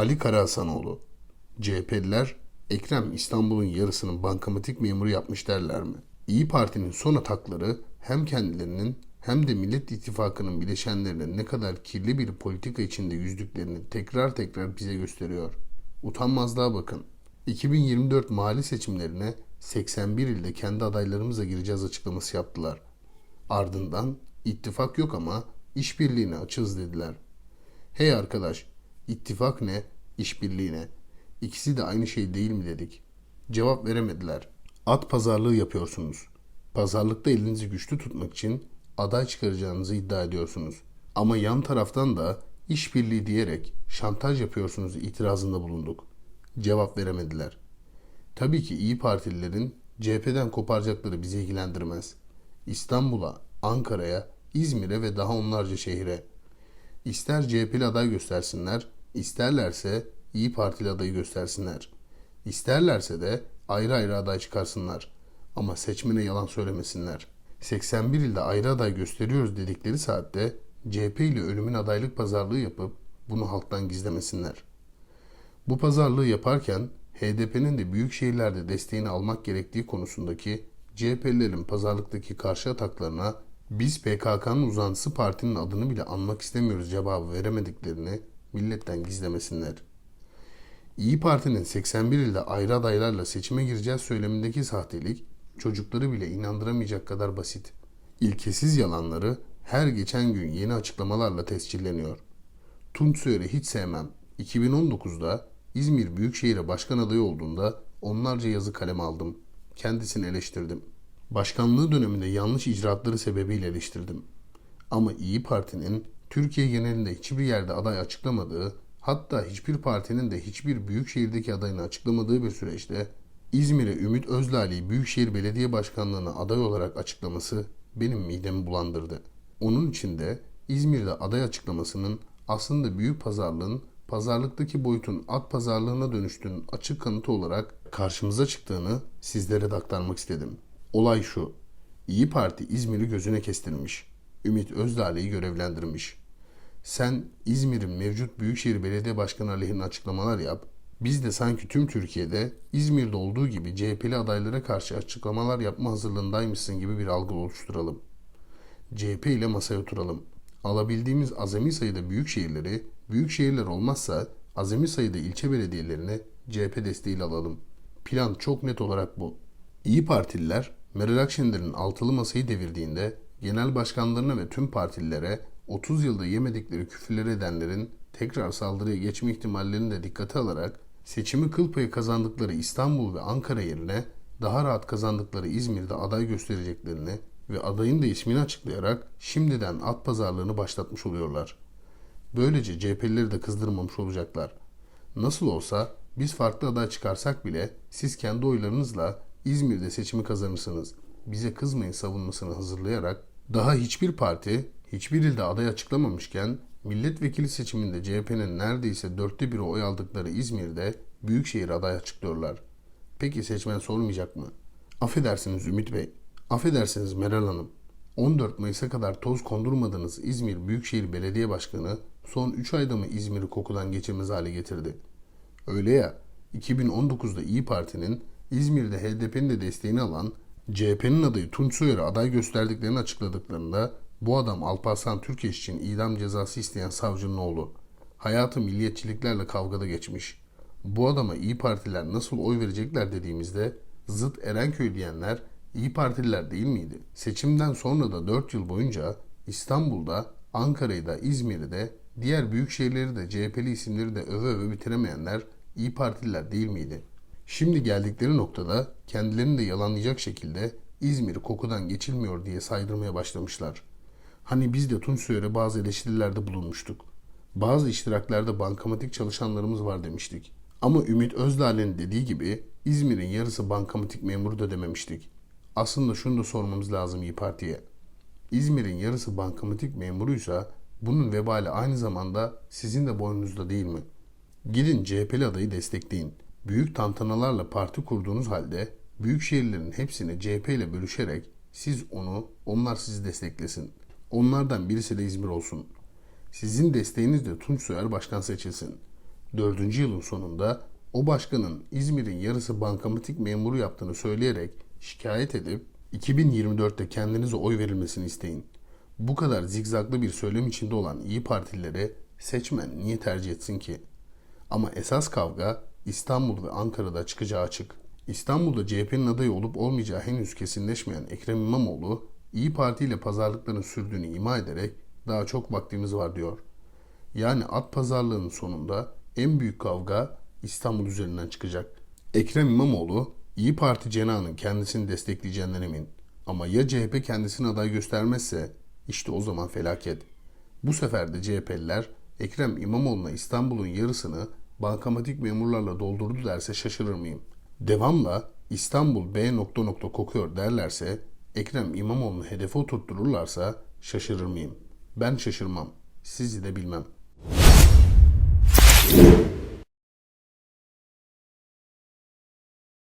Ali Karahasanoğlu. CHP'liler Ekrem İstanbul'un yarısının bankamatik memuru yapmış derler mi? İyi Parti'nin son atakları hem kendilerinin hem de Millet İttifakı'nın bileşenlerinin ne kadar kirli bir politika içinde yüzdüklerini tekrar tekrar bize gösteriyor. Utanmazlığa bakın. 2024 mahalli seçimlerine 81 ilde kendi adaylarımızla gireceğiz açıklaması yaptılar. Ardından ittifak yok ama işbirliğine açığız dediler. Hey arkadaş, ittifak ne, işbirliği ne? İkisi de aynı şey değil mi dedik. Cevap veremediler. At pazarlığı yapıyorsunuz. Pazarlıkta elinizi güçlü tutmak için aday çıkaracağınızı iddia ediyorsunuz. Ama yan taraftan da işbirliği diyerek şantaj yapıyorsunuz itirazında bulunduk. Cevap veremediler. Tabii ki İyi Partililerin CHP'den koparacakları bizi ilgilendirmez. İstanbul'a, Ankara'ya, İzmir'e ve daha onlarca şehire. İster CHP'li aday göstersinler, isterlerse İyi Partili adayı göstersinler. İsterlerse de ayrı ayrı aday çıkarsınlar. Ama seçmene yalan söylemesinler. 81 ilde ayrı aday gösteriyoruz dedikleri saatte CHP ile ölümün adaylık pazarlığı yapıp bunu halktan gizlemesinler. Bu pazarlığı yaparken HDP'nin de büyük şehirlerde desteğini almak gerektiği konusundaki CHP'lilerin pazarlıktaki karşı ataklarına biz PKK'nın uzantısı partinin adını bile anmak istemiyoruz cevabı veremediklerini milletten gizlemesinler. İyi Parti'nin 81 ilde ayrı adaylarla seçime gireceğiz söylemindeki sahtelik çocukları bile inandıramayacak kadar basit. İlkesiz yalanları her geçen gün yeni açıklamalarla tescilleniyor. Tunç Soyer'i hiç sevmem. 2019'da İzmir Büyükşehir'e başkan adayı olduğunda onlarca yazı kaleme aldım. Kendisini eleştirdim. Başkanlığı döneminde yanlış icraatları sebebiyle eleştirdim. Ama İyi Parti'nin Türkiye genelinde hiçbir yerde aday açıklamadığı, hatta hiçbir partinin de hiçbir büyük şehirdeki adayını açıklamadığı bir süreçte İzmir'e Ümit Özlali'yi Büyükşehir Belediye Başkanlığı'na aday olarak açıklaması benim midemi bulandırdı. Onun için de İzmir'de aday açıklamasının aslında büyük pazarlığın pazarlıktaki boyutun at pazarlığına dönüştüğünün açık kanıtı olarak karşımıza çıktığını sizlere de aktarmak istedim. Olay şu. İyi Parti İzmir'i gözüne kestirmiş. Ümit Özdağ'ı görevlendirmiş. Sen İzmir'in mevcut Büyükşehir Belediye Başkanı aleyhine açıklamalar yap. Biz de sanki tüm Türkiye'de İzmir'de olduğu gibi CHP'li adaylara karşı açıklamalar yapma hazırlığındaymışsın gibi bir algı oluşturalım. CHP ile masaya oturalım. Alabildiğimiz azami sayıda büyük şehirleri, büyük şehirler olmazsa azami sayıda ilçe belediyelerini CHP desteğiyle alalım. Plan çok net olarak bu. İyi Partililer Meral Akşener'in altılı masayı devirdiğinde genel başkanlarına ve tüm partililere 30 yılda yemedikleri küfürler edenlerin tekrar saldırıya geçme ihtimallerini de dikkate alarak seçimi kıl payı kazandıkları İstanbul ve Ankara yerine daha rahat kazandıkları İzmir'de aday göstereceklerini ve adayın da ismini açıklayarak şimdiden at pazarlığını başlatmış oluyorlar. Böylece CHP'lileri de kızdırmamış olacaklar. Nasıl olsa biz farklı aday çıkarsak bile siz kendi oylarınızla İzmir'de seçimi kazanırsınız. Bize kızmayın savunmasını hazırlayarak daha hiçbir parti hiçbir ilde aday açıklamamışken milletvekili seçiminde CHP'nin neredeyse dörtte biri oy aldıkları İzmir'de büyükşehir aday açıklıyorlar. Peki seçmen sormayacak mı? Affedersiniz Ümit Bey, affedersiniz Meral Hanım. 14 Mayıs'a kadar toz kondurmadığınız İzmir Büyükşehir Belediye Başkanı son 3 ayda mı İzmir'i kokudan geçirmez hale getirdi? Öyle ya, 2019'da İyi Parti'nin İzmir'de HDP'nin de desteğini alan CHP'nin adayı Tunç Soyer'e aday gösterdiklerini açıkladıklarında bu adam Alparslan Türkeş için idam cezası isteyen savcının oğlu. Hayatı milliyetçiliklerle kavgada geçmiş. Bu adama İyi Partiler nasıl oy verecekler dediğimizde zıt Erenköy diyenler İyi Partililer değil miydi? Seçimden sonra da 4 yıl boyunca İstanbul'da, Ankara'yı da, İzmir'i de, diğer büyük şehirleri de CHP'li isimleri de öve öve bitiremeyenler İyi Partililer değil miydi? Şimdi geldikleri noktada kendilerini de yalanlayacak şekilde İzmir kokudan geçilmiyor diye saydırmaya başlamışlar. Hani biz de Tunç Soyer'e bazı eleştirilerde bulunmuştuk. Bazı iştiraklerde bankamatik çalışanlarımız var demiştik. Ama Ümit Özdağ'ın dediği gibi İzmir'in yarısı bankamatik memuru da dememiştik. Aslında şunu da sormamız lazım İyi Parti'ye. İzmir'in yarısı bankamatik memuruysa bunun vebali aynı zamanda sizin de boynunuzda değil mi? Gidin CHP'li adayı destekleyin. Büyük tantanalarla parti kurduğunuz halde büyük şehirlerin hepsini CHP ile bölüşerek siz onu, onlar sizi desteklesin. Onlardan birisi de İzmir olsun. Sizin desteğinizle Tunç Soyer başkan seçilsin. Dördüncü yılın sonunda o başkanın İzmir'in yarısı bankamatik memuru yaptığını söyleyerek şikayet edip 2024'te kendinize oy verilmesini isteyin. Bu kadar zigzaglı bir söylem içinde olan İyi Partililere seçmen niye tercih etsin ki? Ama esas kavga İstanbul ve Ankara'da çıkacağı açık. İstanbul'da CHP'nin adayı olup olmayacağı henüz kesinleşmeyen Ekrem İmamoğlu, İyi Parti ile pazarlıkların sürdüğünü ima ederek daha çok vaktimiz var diyor. Yani at pazarlığının sonunda en büyük kavga İstanbul üzerinden çıkacak. Ekrem İmamoğlu, İyi Parti cenahının kendisini destekleyeceğinden emin. Ama ya CHP kendisini aday göstermezse işte o zaman felaket. Bu sefer de CHP'liler Ekrem İmamoğlu'na İstanbul'un yarısını bankamatik memurlarla doldurdu derse şaşırır mıyım? Devamla İstanbul B nokta nokta kokuyor derlerse Ekrem İmamoğlu'nu hedefe oturttururlarsa şaşırır mıyım? Ben şaşırmam. Sizi de bilmem.